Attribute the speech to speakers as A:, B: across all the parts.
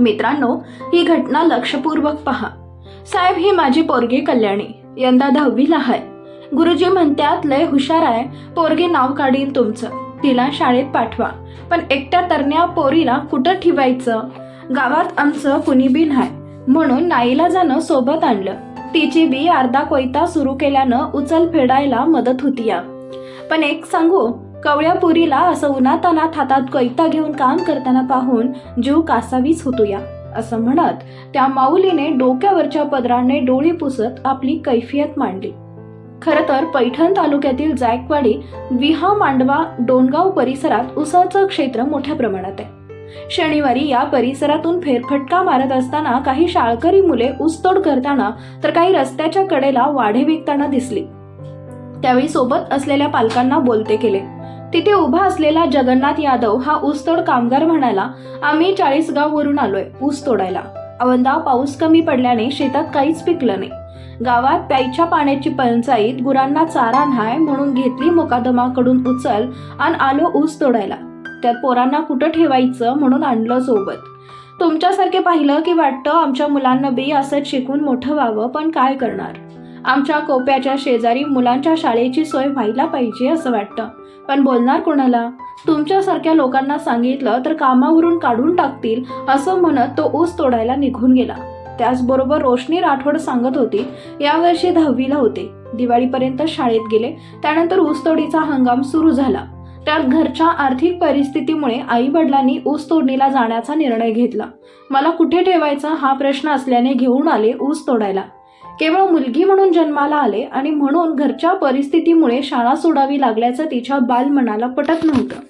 A: मित्रांनो ही घटना लक्षपूर्वक पहा. साहेब ही माझी पोरगी कल्याणी. यंदा दहावीला आहे. गुरुजी म्हणतात लय हुशार आहे. पोरगी नाव काढीन तुमचं. तिला शाळेत पाठवा. पण एकट्या तरण्या पोरीला कुठं ठेवायचं? गावात आमचं कुणी बी नाही. म्हणून नाईला जाणं सोबत आणलं. तिची बी अर्धा कोयता सुरू केल्यानं उचल फेडायला मदत होती या पण एक सांगू कवळ्या पुरीला असं उन्हातानात हातात कैता घेऊन काम करताना पाहून जीव कासावीस होतो या असं म्हणत त्या माऊलीने डोक्यावरच्या पदराने डोळे पुसत आपली कैफियत मांडली. खर तर पैठण तालुक्यातील जायकवाडी विहा मांडवा डोणगाव परिसरात उसाचं क्षेत्र मोठ्या प्रमाणात आहे. शनिवारी या परिसरातून फेरफटका मारत असताना काही शाळकरी मुले ऊसतोड करताना तर काही रस्त्याच्या कडेला वाढे विकताना दिसली. त्यावेळी सोबत असलेल्या पालकांना बोलते केले. तिथे उभा असलेला जगन्नाथ यादव हा ऊसतोड कामगार म्हणाला आम्ही चाळीसगाववरून आलोय ऊस तोडायला. अवंदा पाऊस कमी पडल्याने शेतात काहीच पिकलं नाही. गावात प्यायच्या पाण्याची पंचाईत गुरांना चारा नाही म्हणून घेतली मुकादमाकडून उचल आणि आलो ऊस तोडायला. त्यात पोरांना कुठं ठेवायचं म्हणून आणलं सोबत. तुमच्यासारखे पाहिलं की वाटतं आमच्या मुलांना बी असंच शिकून मोठं व्हावं पण काय करणार? आमच्या कोप्याच्या शेजारी मुलांच्या शाळेची सोय व्हायला पाहिजे असं वाटतं. पण बोलणार कोणाला? तुमच्यासारख्या लोकांना सांगितलं तर कामावरून काढून टाकतील असं म्हणत तो ऊस तोडायला निघून गेला. त्याचबरोबर रोशनी राठोड सांगत होती यावर्षी दहावीला होते. दिवाळीपर्यंत शाळेत गेले त्यानंतर ऊसतोडीचा हंगाम सुरू झाला. त्यात घरच्या आर्थिक परिस्थितीमुळे आई वडिलांनी ऊस तोडणीला जाण्याचा निर्णय घेतला. मला कुठे ठेवायचा हा प्रश्न असल्याने घेऊन आले ऊस तोडायला. केवळ मुलगी म्हणून जन्माला आले आणि म्हणून घरच्या परिस्थितीमुळे शाळा सोडावी लागल्याचं तिच्या बालमनाला पटत नव्हतं.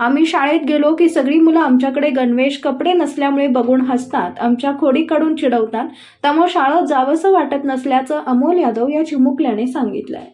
A: आम्ही शाळेत गेलो की सगळी मुलं आमच्याकडे गणवेश कपडे नसल्यामुळे बघून हसतात आमच्या खोडीकडून चिडवतात त्यामुळे शाळेत जावंसं वाटत नसल्याचं अमोल यादव या चिमुकल्याने सांगितलंय.